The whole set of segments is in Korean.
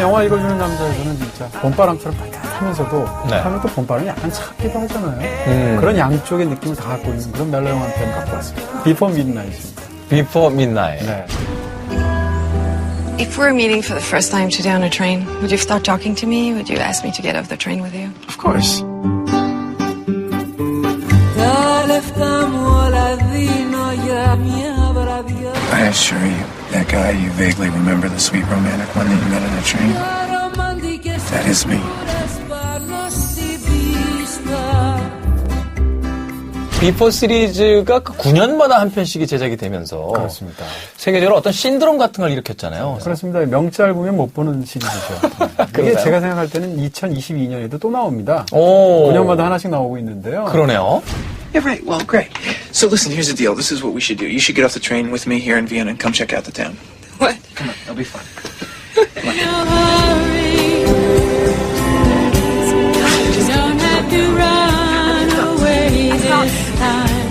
영화 읽어주는 남자에서는 진짜 봄바람처럼 따뜻하면서도 네. 하면 또 봄바람이 약간 차기도 하잖아요. 음. 그런 양쪽의 느낌을 다 갖고 있는 그런 멜로 영화 한 편 갖고 왔습니다. Before Midnight입니다. Before Midnight. 네. If we're meeting for the first time today on a train, would you start talking to me? Would you ask me to get off the train with you? Of course. I assure you. That guy you vaguely remember, the sweet romantic one that you met on a train? That is me. 비포 시리즈가 9년마다 한 편씩이 제작이 되면서 그렇습니다. 세계적으로 어떤 신드롬 같은 걸 일으켰잖아요. 그렇습니다. 명절 보면 못 보는 시리즈죠. 그게 제가 생각할 때는 2022년에도 또 나옵니다. 오. 9년마다 하나씩 나오고 있는데요. 그러네요. Yeah, right. Well, great. So listen, here's the deal. This is what we should do. You should get off the train with me here in Vienna and come check out the town. What? Come on, it'll be fun. Don't have to run away this time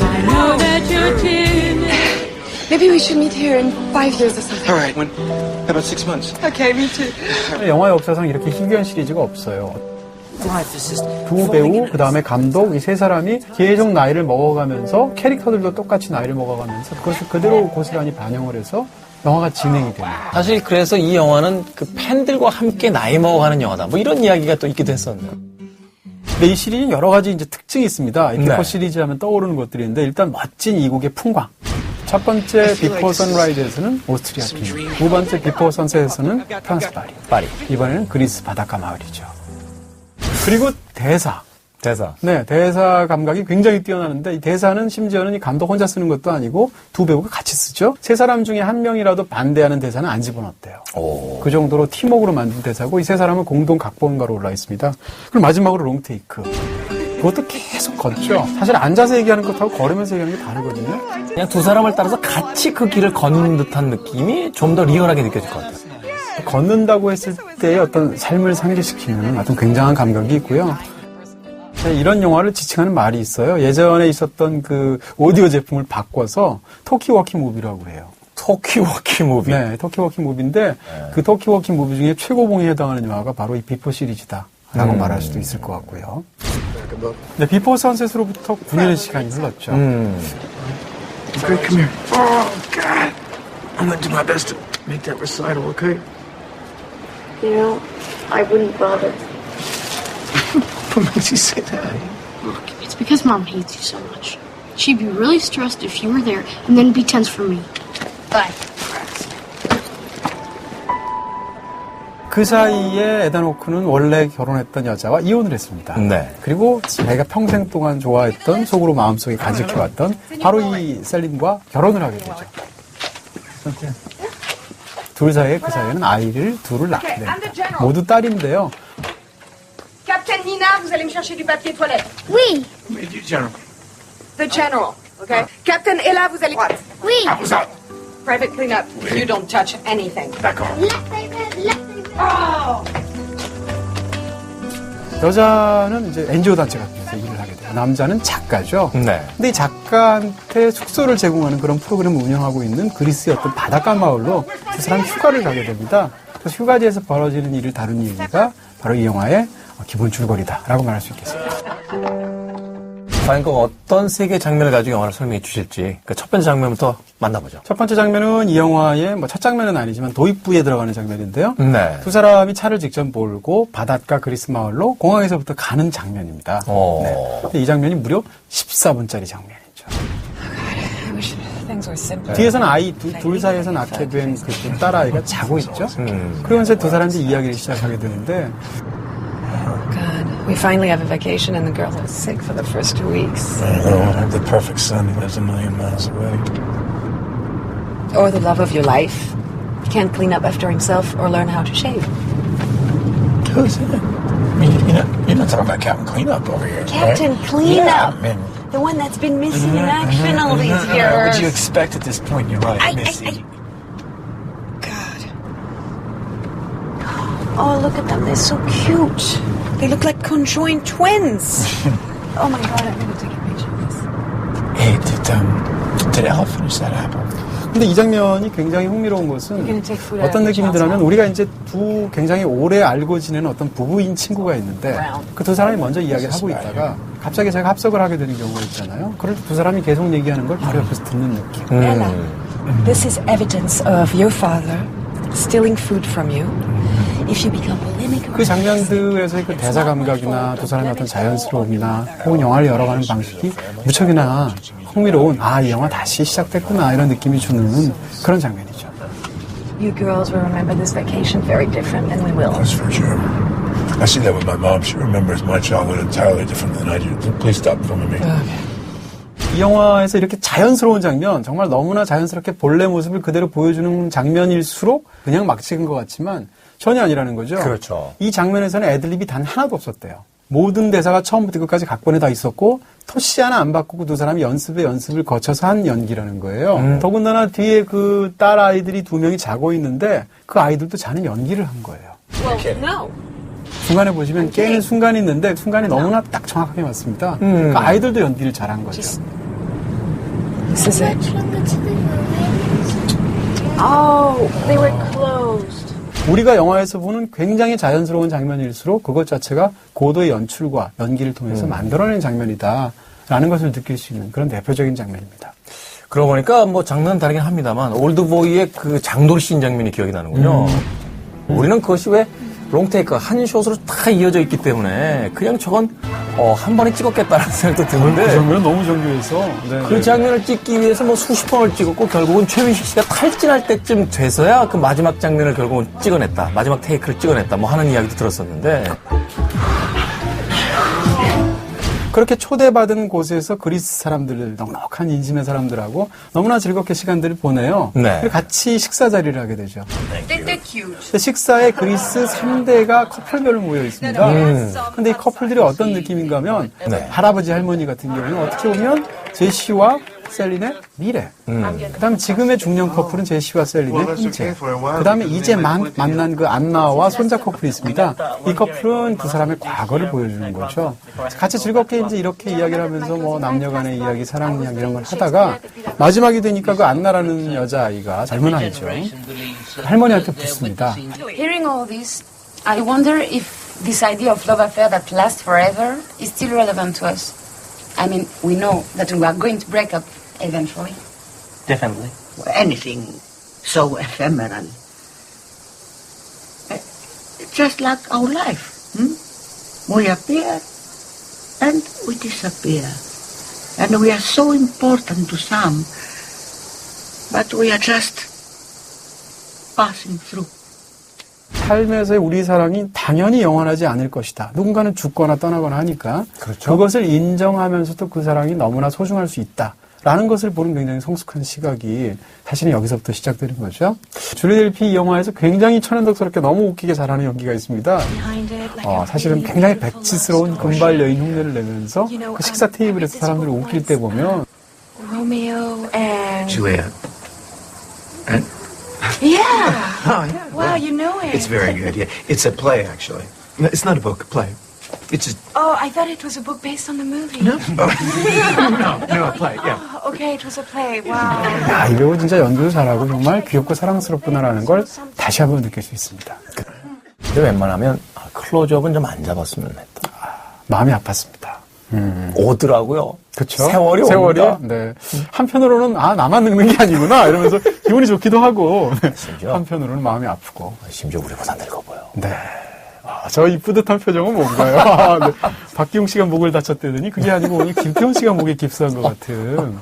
I know that you're timid Maybe we should meet here in five years or something. All right. When? How about six months? Okay, me too. 영화 역사상 이렇게 희귀한 시리즈가 없어요. 두 배우, 그 다음에 감독, 이 세 사람이 계속 나이를 먹어가면서 캐릭터들도 똑같이 나이를 먹어가면서 그것을 그대로 고스란히 반영을 해서 영화가 진행이 됩니다. 사실 그래서 이 영화는 그 팬들과 함께 나이 먹어가는 영화다. 뭐 이런 이야기가 또 있기도 했었네요. 근데 이 시리즈는 여러 가지 이제 특징이 있습니다. 이 비포 네. 시리즈 하면 떠오르는 것들이 있는데 일단 멋진 이국의 풍광. 첫 번째 비포 선라이드에서는 오스트리아 빈, 두 번째 비포 선셋에서는 프랑스 파리, 파리. 이번에는 그리스 바닷가 마을이죠. 그리고 대사. 대사. 네, 대사 감각이 굉장히 뛰어나는데 이 대사는 심지어는 이 감독 혼자 쓰는 것도 아니고 두 배우가 같이 쓰죠. 세 사람 중에 한 명이라도 반대하는 대사는 안 집어넣었대요. 오. 그 정도로 팀워크로 만든 대사고 이 세 사람은 공동 각본가로 올라 있습니다. 그리고 마지막으로 롱테이크. 그것도 계속 걷죠. 사실 앉아서 얘기하는 것하고 걸으면서 얘기하는 게 다르거든요. 그냥 두 사람을 따라서 같이 그 길을 걷는 듯한 느낌이 좀 더 리얼하게 느껴질 것 같아요. 걷는다고 했을 때의 어떤 삶을 상기시키는 어떤 굉장한 감각이 있고요. 네, 이런 영화를 지칭하는 말이 있어요. 예전에 있었던 그 오디오 제품을 바꿔서 토키워키 무비라고 해요. 토키워키 무비. 네, 토키워키 무비인데 그 토키워키 무비 중에 최고봉에 해당하는 영화가 바로 이 비포 시리즈다. 라고 말할 수도 있을 것 같고요. 네, 비포 선셋으로부터 9년의 시간이 흘렀죠. 음. Great, come here. Oh, God. I'm gonna do my best to make that recital, okay? You know, I wouldn't bother. What makes you say that? Look, it's because mom hates you so much. She'd be really stressed if you were there and then be tense for me. Bye. 그 사이에 에단 호크는 원래 결혼했던 여자와 이혼을 했습니다. 네. 그리고 자기가 평생 동안 좋아했던 속으로 마음속에 간직해왔던 바로 이 셀린과 결혼을 하게 되죠. 둘 사이에 그 사이에는 아이를 둘을 낳게 됩니다. 모두 딸인데요. Captain Nina, vous allez me chercher du papier toilette. Oui, General. The general, okay? Captain Ella, vous allez... What? oui. What's up? Private cleanup. You don't touch anything. D'accord. Left favorite, left favorite. 여자는 이제 NGO 단체 같은 데서. 남자는 작가죠. 네. 근데 이 작가한테 숙소를 제공하는 그런 프로그램을 운영하고 있는 그리스의 어떤 바닷가 마을로 두 사람 휴가를 가게 됩니다. 그래서 휴가지에서 벌어지는 일을 다룬 얘기가 바로 이 영화의 기본 줄거리다라고 말할 수 있겠습니다. 과연 그 어떤 세계 장면을 가지고 영화를 설명해 주실지 그 첫 번째 장면부터 만나보죠. 첫 번째 장면은 이 영화의 뭐 첫 장면은 아니지만 도입부에 들어가는 장면인데요. 네. 두 사람이 차를 직접 몰고 바닷가 그리스 마을로 공항에서부터 가는 장면입니다. 오. 네. 이 장면이 무려 14분짜리 장면이죠. Simple. 뒤에서는 아이 두- 둘 사이에서 낳게 된 그 딸아이가 자고 있죠. 그러면서 두 사람들이 이야기를 시작하게 되는데 God, we finally have a vacation and the girl was sick for the first two weeks. I don't have the perfect son who lives a million miles away. Or the love of your life. Can't clean up after himself or learn how to shave. Who's that? I mean, you're not, you're not talking about Captain Cleanup over here. Captain right? Cleanup. Yeah, I mean, The one that's been missing in action all these what years. would you expect at this point? You're right, I- I- Missy. I- God. Oh, look at them. They're so cute. They look like conjoined twins. oh my God, I'm going to take a picture of this. Hey, did, um, did Ella finish that apple? 근데 이 장면이 굉장히 흥미로운 것은 gonna take food out 어떤 of the 느낌이 child's 드냐면 mouth. 우리가 이제 두 굉장히 오래 알고 지내는 어떤 부부인 친구가 있는데 그 두 사람이 먼저 이야기를 하고 있다가 갑자기 제가 합석을 하게 되는 경우가 있잖아요. 그럴 때 두 사람이 계속 얘기하는 걸 바로 옆에서 듣는 느낌. Ella, this is evidence of your father stealing food from you. 그 장면들에서의 그 대사 감각이나 두 사람의 어떤 자연스러움이나 혹은 영화를 열어가는 방식이 무척이나 흥미로운 아 이 영화 다시 시작됐구나 이런 느낌이 주는 그런 장면이죠. you girls will remember this vacation very different than we will. That's for sure. I see that with my mom. She remembers my childhood entirely different than I do. Please stop filming me. 이 영화에서 이렇게 자연스러운 장면, 정말 너무나 자연스럽게 본래 모습을 그대로 보여주는 장면일수록 그냥 막 찍은 것 같지만 전혀 아니라는 거죠. 그렇죠. 이 장면에서는 애드립이 단 하나도 없었대요. 모든 대사가 처음부터 끝까지 각본에 다 있었고 토시 하나 안 바꾸고 두 사람이 연습에 연습을 거쳐서 한 연기라는 거예요. 더군다나 뒤에 그 딸 아이들이 두 명이 자고 있는데 그 아이들도 자는 연기를 한 거예요. Well, no. 중간에 보시면 깨는 순간이 있는데 순간이 너무나 딱 정확하게 맞습니다. 그 아이들도 연기를 잘한 거죠. This is it. Oh, they were closed. 우리가 영화에서 보는 굉장히 자연스러운 장면일수록 그것 자체가 고도의 연출과 연기를 통해서 만들어낸 장면이다라는 것을 느낄 수 있는 그런 대표적인 장면입니다. 그러고 보니까 뭐 장르는 다르긴 합니다만 올드보이의 그 장돌 씬 장면이 기억이 나는군요. 우리는 그것이 왜 롱테이크 한 숏으로 다 이어져 있기 때문에 그냥 저건 어, 한 번에 찍었겠다는 생각도 그 드는데 장면은 너무 정교해서 네. 그 장면을 찍기 위해서 뭐 수십 번을 찍었고 결국은 최민식 씨가 탈진할 때쯤 돼서야 그 마지막 장면을 결국은 찍어냈다. 마지막 테이크를 찍어냈다. 뭐 하는 이야기도 들었었는데 그렇게 초대받은 곳에서 그리스 사람들, 넉넉한 인심의 사람들하고 너무나 즐겁게 시간들을 보내요. 네. 그리고 같이 식사 자리를 하게 되죠. 식사에 그리스 3대가 커플별로 모여 있습니다. 근데 이 커플들이 어떤 느낌인가 하면 네. 할아버지 할머니 같은 경우는 어떻게 보면 제시와 셀린의 미래. 그다음에 지금의 중년 커플은 제시와 셀린의 현재. 그다음에 이제 만, 만난 그 안나와 손자 커플이 있습니다. 이 커플은 두 사람의 과거를 보여주는 거죠. 같이 즐겁게 이제 이렇게 이야기를 하면서 뭐 남녀간의 이야기, 사랑 이야기 이런 걸 하다가 마지막이 되니까 그 안나라는 여자 아이가 젊은 아이죠. 할머니한테 묻습니다. Hearing all this, I wonder if this idea of love affair that lasts forever is still relevant to us. I mean, we know that we are going to break up eventually. Definitely. anything so ephemeral. Uh, Just like our life. Hmm? We appear and we disappear. And we are so important to some, but we are just passing through. 삶에서의 우리 사랑이 당연히 영원하지 않을 것이다. 누군가는 죽거나 떠나거나 하니까 그렇죠. 것을 인정하면서도 그 사랑이 너무나 소중할 수 있다. 라는 것을 보는 굉장히 성숙한 시각이 사실은 여기서부터 시작되는 거죠. 줄리 델피 이 영화에서 굉장히 천연덕스럽게 너무 웃기게 잘하는 연기가 있습니다. 어, 사실은 굉장히 백지스러운 금발 여인 흉내를 내면서 그 식사 테이블에서 사람들이 웃길 때 보면 Romeo and Juliet. And yeah. oh yeah. Wow, you know it. It's very good. Yeah, it's a play actually. It's not a book. A play. It's just Oh, I thought it was a book based on the movie. no, no, a play. Yeah. Oh, okay, it was a play. Wow. 야, 이 배우 진짜 연기도 잘하고 정말 귀엽고 사랑스럽구나라는 걸 다시 한번 느낄 수 있습니다. 근데 웬만하면 아, 클로즈업은 좀 안 잡았으면 했다. 마음이 아팠습니다. 오더라고요. 그렇죠. 세월이 세월이. 옵니다. 네. 한편으로는 아 나만 늙는 게 아니구나 이러면서 기분이 좋기도 하고 네. 심지어. 한편으로는 마음이 아프고. 심지어 우리보다 늙어 보여. 네. 아, 저 이 뿌듯한 표정은 뭔가요? 아, 네. 박기용 씨가 목을 다쳤다더니 그게 아니고 오늘 김태훈 씨가 목에 깁스한 것 같은.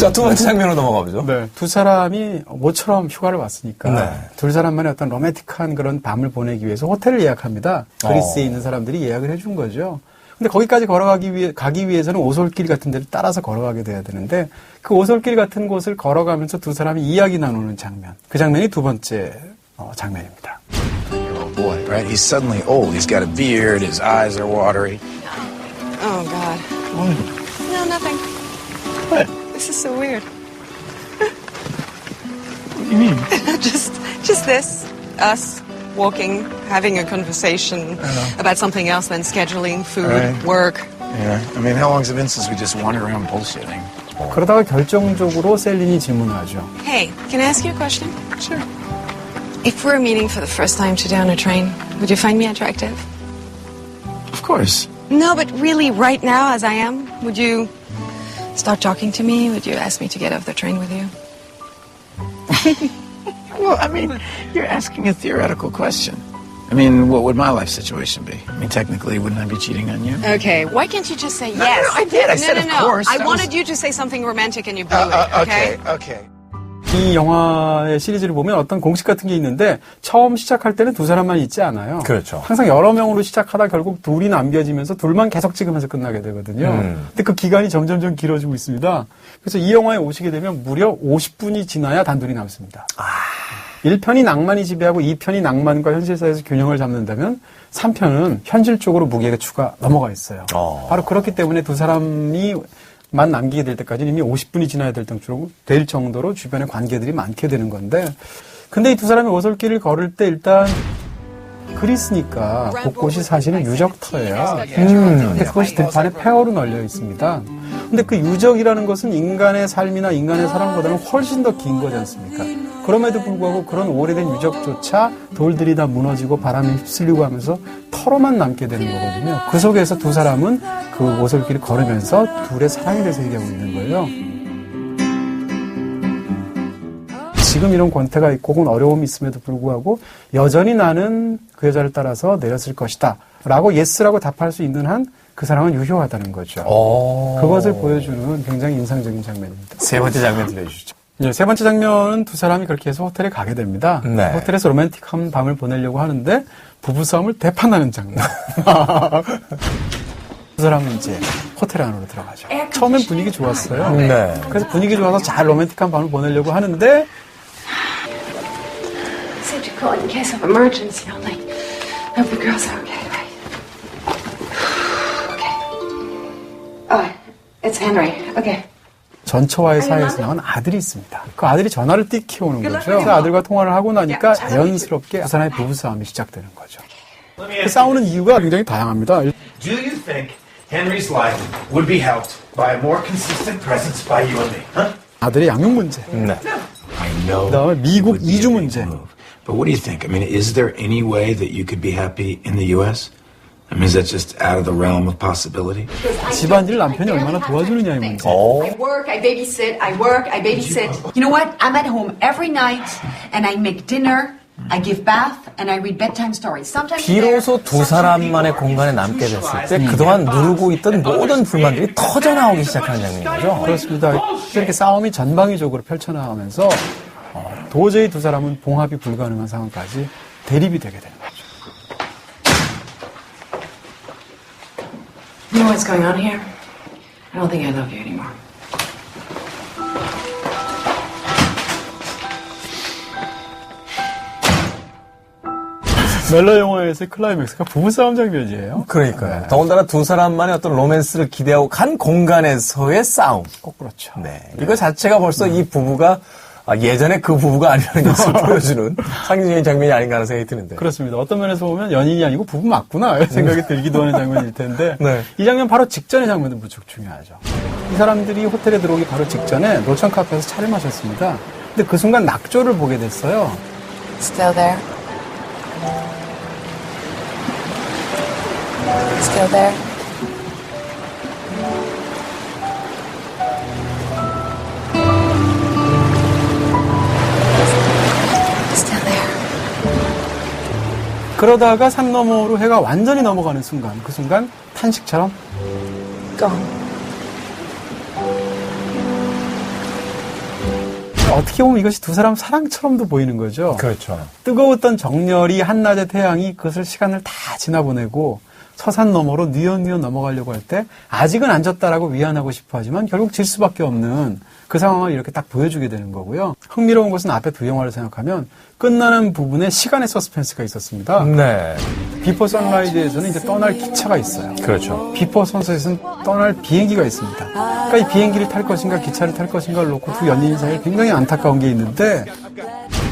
자, 두 번째 장면으로 넘어가 보죠. 네. 두 사람이 모처럼 휴가를 왔으니까 네. 둘 사람만의 어떤 로맨틱한 그런 밤을 보내기 위해서 호텔을 예약합니다. 그리스에 어. 있는 사람들이 예약을 해준 거죠. 근데 거기까지 걸어가기 위해 가기 위해서는 오솔길 같은 데를 따라서 걸어가게 돼야 되는데 그 오솔길 같은 곳을 걸어가면서 두 사람이 이야기 나누는 장면. 그 장면이 두 번째 어, 장면입니다. Oh boy, right? He's suddenly old. He's got a beard. His eyes are watery. Oh God. No, nothing. This is so weird. What do you mean? just, just this. Us walking, having a conversation about something else than scheduling food, Right. work. Yeah. I mean, how long's it been since we just wandered around bullshitting? 그러다가 결정적으로 셀린이 질문을 하죠. Hey, can I ask you a question? Sure. If we're meeting for the first time today on a train, would you find me attractive? Of course. No, but really, right now, as I am, would you start talking to me? Would you ask me to get off the train with you? Well, I mean, you're asking a theoretical question. I mean, what would my life situation be? I mean, technically, wouldn't I be cheating on you? Okay, why can't you just say No, yes? no, no, I did. I no, said no, of no. course. I That wanted was- you to say something romantic and you blew Uh, uh, it. Okay. okay, okay. 이 영화의 시리즈를 보면 어떤 공식 같은 게 있는데 처음 시작할 때는 두 사람만 있지 않아요. 그렇죠. 항상 여러 명으로 시작하다 결국 둘이 남겨지면서 둘만 계속 찍으면서 끝나게 되거든요. 음. 근데 그 기간이 점점점 길어지고 있습니다. 그래서 이 영화에 오시게 되면 무려 50분이 지나야 단둘이 남습니다. 1편이 낭만이 지배하고 2편이 낭만과 현실사에서 균형을 잡는다면 3편은 현실적으로 무게가 추가 넘어가 있어요. 어. 바로 그렇기 때문에 두 사람이 만 남기게 될 때까지 이미 50분이 지나야 될 정도로, 될 정도로 주변에 관계들이 많게 되는 건데 근데 이 두 사람이 오솔길을 걸을 때 일단 그리스니까 곳곳이 사실은 유적터예요. 근데 그것이 들판에 폐허로 널려 있습니다. 근데 그 유적이라는 것은 인간의 삶이나 인간의 사랑보다는 훨씬 더 긴 거지 않습니까? 그럼에도 불구하고 그런 오래된 유적조차 돌들이 다 무너지고 바람에 휩쓸리고 하면서 털어만 남게 되는 거거든요. 그 속에서 두 사람은 그 오솔길을 걸으면서 둘의 사랑에 대해서 얘기하고 있는 거예요. 지금 이런 권태가 있고 혹은 어려움이 있음에도 불구하고 여전히 나는 그 여자를 따라서 내렸을 것이다. 라고 예스라고 답할 수 있는 한 그 사랑은 유효하다는 거죠. 어. 그것을 보여주는 굉장히 인상적인 장면입니다. 세 번째 장면 들려주시죠. 이제 세 번째 장면은 두 사람이 그렇게 해서 호텔에 가게 됩니다. 네. 호텔에서 로맨틱한 밤을 보내려고 하는데 부부싸움을 대판하는 장면. 두 사람은 이제 호텔 안으로 들어가죠. 처음엔 분위기 좋았어요. 네. 그래서 분위기 좋아서 잘 로맨틱한 밤을 보내려고 하는데 Said to call in case of emergency only. Hope the girls are okay. It's Henry. Okay. 전처와의 사이에서 나온 아들이 있습니다. 그 아들이 전화를 띡 키우는 거죠. 그 아들과 통화를 하고 나니까 자연스럽게 두 사람의 부부싸움이 시작되는 거죠. 그 싸우는 이유가 굉장히 다양합니다. Do you think Henry's life would be helped by a more consistent presence by you and me? Huh? 아들의 양육 문제, 네. I know. 그다음에 미국 이주 문제. But what do you think? I mean, is there any way that you could be happy in the U.S.? I mean, is that just out of the realm of possibility? 집안일 남편이 얼마나 도와주느냐의 문제. 어. I work, I babysit, I work, I babysit. You know what? I'm at home every night and I make dinner, I give bath, and I read bedtime stories. Sometimes 비로소 두 사람만의 공간에 남게. 됐을 때 그동안 누르고 있던 모든 불만들이 터져 나오기 시작하는 장면이죠. 그렇습니다. 이렇게 싸움이 전방위적으로 펼쳐나가면서 어, 도저히 두 사람은 봉합이 불가능한 상황까지 대립이 되게 거 You know what's going on here? I don't think I love you anymore. 멜로 영화에서의 클라이맥스가 부부싸움 장면이에요. 그러니까요. 더군다나 두 사람만의 어떤 로맨스를 기대하고 간 공간에서의 싸움. 꼭 그렇죠. 네. 이거 자체가 벌써 이 부부가 아, 예전에 그 부부가 아니라는 것을 보여주는 상징적인 장면이 아닌가 하는 생각이 드는데. 그렇습니다. 어떤 면에서 보면 연인이 아니고 부부 맞구나 이런 생각이 들기도 하는 장면일 텐데 네. 이 장면 바로 직전의 장면도 무척 중요하죠. 이 사람들이 호텔에 들어오기 바로 직전에 노천 카페에서 차를 마셨습니다. 근데 그 순간 낙조를 보게 됐어요. Still there? Still there? 그러다가 산 너머로 해가 완전히 넘어가는 순간, 그 순간 탄식처럼 Gone. 어떻게 보면 이것이 두 사람 사랑처럼도 보이는 거죠. 그렇죠. 뜨거웠던 정열이 한낮의 태양이 그것을 시간을 다 지나보내고 서산 너머로 뉘엿뉘엿 넘어가려고 할 때 아직은 안 졌다라고 위안하고 싶어 하지만 결국 질 수밖에 없는 그 상황을 이렇게 딱 보여주게 되는 거고요. 흥미로운 것은 앞에 두 영화를 생각하면 끝나는 부분에 시간의 서스펜스가 있었습니다. 네. 비포 선라이즈에서는 이제 떠날 기차가 있어요. 그렇죠. 비포 선셋에서는 떠날 비행기가 있습니다. 그러니까 이 비행기를 탈 것인가 기차를 탈 것인가를 놓고 두 연인 사이에 굉장히 안타까운 게 있는데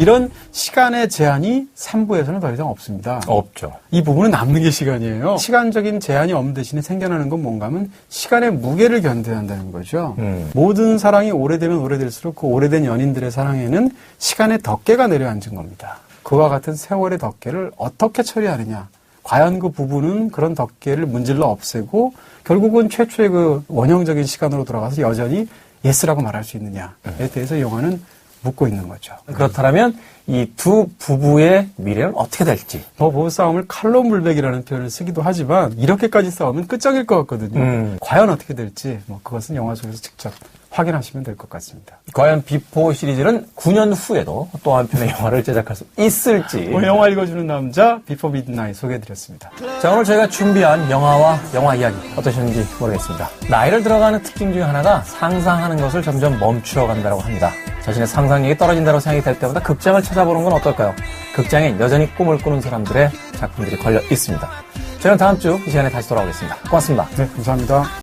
이런 시간의 제한이 3부에서는 더 이상 없습니다. 없죠. 이 부분은 남는 게 시간이에요. 시간적인 제한이 없는 대신에 생겨나는 건 뭔가 하면 시간의 무게를 견뎌야 한다는 거죠. 음. 모든 사랑이 오래되면 오래될수록 그 오래된 연인들의 사랑에는 시간의 덮개가 내려앉은 겁니다. 그와 같은 세월의 덮개를 어떻게 처리하느냐. 과연 그 부분은 그런 덮개를 문질러 없애고 결국은 최초의 그 원형적인 시간으로 돌아가서 여전히 예스라고 말할 수 있느냐에 대해서 영화는 묻고 있는 거죠. 그렇다면 이 두 부부의 미래는 어떻게 될지. 뭐 부부 싸움을 칼로 물백이라는 표현을 쓰기도 하지만 이렇게까지 싸우면 끝장일 것 같거든요. 음. 과연 어떻게 될지 뭐 그것은 영화 속에서 직접 확인하시면 될 것 같습니다. 과연 비포 시리즈는 9년 후에도 또 한 편의 영화를 제작할 수 있을지. 오늘 영화 읽어주는 남자 비포 미드나잇 소개해드렸습니다. 자, 오늘 저희가 준비한 영화와 영화 이야기 어떠셨는지 모르겠습니다. 나이를 들어가는 특징 중에 하나가 상상하는 것을 점점 멈추어 간다고 합니다. 자신의 상상력이 떨어진다고 생각이 될 때마다 극장을 찾아보는 건 어떨까요? 극장엔 여전히 꿈을 꾸는 사람들의 작품들이 걸려 있습니다. 저는 다음 주 이 시간에 다시 돌아오겠습니다. 고맙습니다. 네, 감사합니다.